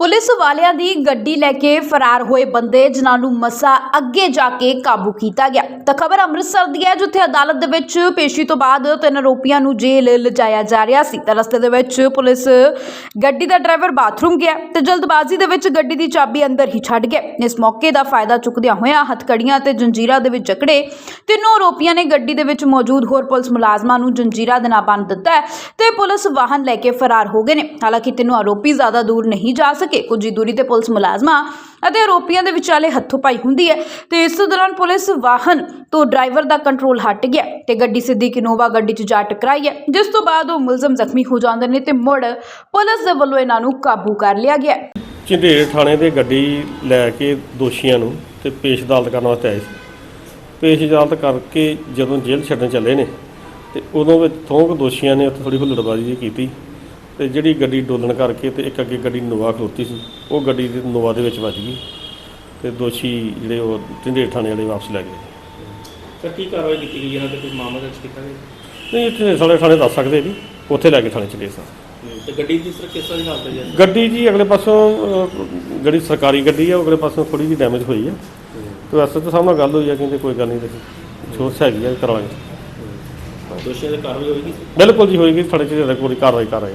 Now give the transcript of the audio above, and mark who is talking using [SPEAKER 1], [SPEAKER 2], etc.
[SPEAKER 1] Police ਵਾਲਿਆਂ ਦੀ ਗੱਡੀ ਲੈ ਕੇ ਫਰਾਰ ਹੋਏ ਬੰਦੇ, ਜਿਨ੍ਹਾਂ ਨੂੰ ਮਸਾ ਅੱਗੇ ਜਾ ਕੇ ਕਾਬੂ ਕੀਤਾ ਗਿਆ। ਤਾਂ ਖਬਰ ਅੰਮ੍ਰਿਤਸਰ ਦੀ ਹੈ, ਜਿੱਥੇ ਅਦਾਲਤ ਦੇ ਵਿੱਚ ਪੇਸ਼ੀ ਤੋਂ ਬਾਅਦ ਤਿੰਨ ਆਰੋਪੀਆਂ ਨੂੰ ਜੇਲ੍ਹ ਲਿਜਾਇਆ ਜਾ ਰਿਹਾ ਸੀ। ਤਾਂ ਰਸਤੇ ਦੇ ਵਿੱਚ ਪੁਲਿਸ ਗੱਡੀ ਦਾ ਡਰਾਈਵਰ ਬਾਥਰੂਮ ਗਿਆ ਤੇ ਜਲਦਬਾਜ਼ੀ ਦੇ ਵਿੱਚ ਗੱਡੀ ਦੀ ਚਾਬੀ ਅੰਦਰ ਹੀ ਛੱਡ ਗਿਆ। ਇਸ ਮੌਕੇ ਦਾ ਫਾਇਦਾ ਚੁੱਕਦਿਆਂ ਹੋਇਆਂ ਹੱਥਕੜੀਆਂ ਤੇ ਜੰਜੀਰਾਂ ਦੇ ਵਿੱਚ ਜਕੜੇ ਤਿੰਨੋਂ ਆਰੋਪੀਆਂ ਨੇ ਗੱਡੀ ਦੇ ਵਿੱਚ ਮੌਜੂਦ ਹੋਰ ਪੁਲਿਸ ਮੁਲਾਜ਼ਮਾਂ ਨੂੰ ਜੰਜੀਰਾਂ ਦੇ ਨਾਲ ਬੰਨ੍ਹ ਦਿੱਤਾ ਹੈ ਤੇ ਪੁਲਿਸ ਵਾਹਨ ਲੈ ਕੇ ਫਰਾਰ ਹੋ ਗਏ ਨੇ। ਹਾਲਾਂਕਿ ਤਿੰਨੋਂ ਆਰੋਪੀ ਜ਼ਿਆਦਾ ਦੂਰ ਨਹੀਂ ਜਾ ਸਕੇ। ਕੁਝ ਹੀ ਦੂਰੀ ਤੇ ਪੁਲਿਸ ਮੁਲਾਜ਼ਮਾਂ ਅਤੇ ਆਰੋਪੀਆਂ ਦੇ ਵਿਚਾਲੇ ਹੱਥੋਂ ਪਾਈ ਹੁੰਦੀ ਹੈ ਤੇ ਇਸ ਦੌਰਾਨ ਪੁਲਿਸ ਵਾਹਨ ਤੋਂ ਡਰਾਈਵਰ ਦਾ ਕੰਟਰੋਲ ਹਟ ਗਿਆ ਤੇ ਗੱਡੀ ਸਿੱਧੀ ਕਿਨੋਵਾ ਗੱਡੀ 'ਚ ਜਾ ਟਕਰਾਈ ਹੈ, ਜਿਸ ਤੋਂ ਬਾਅਦ ਉਹ ਮੁਲਜ਼ਮ ਜ਼ਖਮੀ ਹੋ ਜਾਂਦੇ ਨੇ ਤੇ ਮੁੜ ਪੁਲਿਸ ਦੇ ਵੱਲੋਂ ਇਹਨਾਂ ਨੂੰ ਕਾਬੂ ਕਰ ਲਿਆ ਗਿਆ ਹੈ।
[SPEAKER 2] ਝੰਡੇਰ ਥਾਣੇ ਦੇ ਗੱਡੀ ਲੈ ਕੇ ਦੋਸ਼ੀਆਂ ਨੂੰ ਤੇ ਪੇਸ਼ ਅਦਾਲਤ ਕਰਨ ਵਾਸਤੇ ਆਏ ਸੀ ਪੇਸ਼ ਅਦਾਲਤ ਕਰਕੇ ਜਦੋਂ ਜੇਲ੍ਹ ਛੱਡਣ ਚੱਲੇ ਨੇ ਤੇ ਉਦੋਂ ਵਿੱਚ ਥੋਂਕ ਦੋਸ਼ੀਆਂ ਨੇ ਉੱਥੇ ਥੋੜੀ ਹੁੱਲੜਬਾਜ਼ੀ ਜਿਹੀ ਕੀਤੀ ਤੇ ਜਿਹੜੀ ਗੱਡੀ ਡੋਲਣ ਕਰਕੇ ਤੇ ਇੱਕ ਅੱਗੇ ਗੱਡੀ ਨੋਵਾ ਖਲੋਤੀ ਸੀ ਉਹ ਗੱਡੀ ਦੇ ਨੋਵਾ ਦੇ ਵਿੱਚ ਵੱਜ ਗਈ ਤੇ ਦੋਸ਼ੀ ਜਿਹੜੇ ਉਹ ਝੰਡੇਰ ਥਾਣੇ ਵਾਲੇ ਵਾਪਸ ਲੈ ਗਏ।
[SPEAKER 3] ਸਰ ਕੀ ਕਾਰਵਾਈ ਕੀਤੀ ਗਈ? ਇਹਨਾਂ ਤੇ ਕੋਈ ਮਾਮਲਾ ਦਰਜ ਕੀਤਾ ਗਿਆ?
[SPEAKER 2] ਨਹੀਂ ਇੱਥੇ ਸਾਲੇ ਥਾਣੇ ਦੱਸ ਸਕਦੇ ਜੀ ਉੱਥੇ ਲੈ ਕੇ ਥਾਣੇ ਚਲੇ ਸਾਂ
[SPEAKER 3] ਤੇ ਗੱਡੀ ਦੀ ਸਰ ਕਿਸ ਤਰ੍ਹਾਂ ਦੀ ਹਾਲਤ ਹੈ? ਜੀ
[SPEAKER 2] ਗੱਡੀ ਜੀ ਅਗਲੇ ਪਾਸੋਂ ਅਹ, ਜਿਹੜੀ ਸਰਕਾਰੀ ਗੱਡੀ ਹੈ ਉਹ ਅਗਲੇ ਪਾਸੋਂ ਥੋੜੀ ਜਿਹੀ ਡੈਮੇਜ ਹੋਈ ਹੈ ਤੇ ਵੈਸੇ ਤਾਂ ਸਾਹਮਣੇ ਗੱਲ ਹੋਈ ਹੈ ਕਹਿੰਦੇ ਕੋਈ ਗੱਲ ਨਹੀਂ ਦੇਖੀ। ਸੋਚ ਹੈਗੀ ਹੈ ਕਰਾਂਗੇ।
[SPEAKER 3] ਦੋਸ਼ੀਆਂ ਦੇ ਕਾਰਵਾਈ ਹੋਏਗੀ?
[SPEAKER 2] ਬਿਲਕੁਲ ਜੀ ਹੋਏਗੀ ਥਾਣੇ ਚ ਕੋਈ ਕਾਰਵਾਈ ਕਰ ਰਹੇ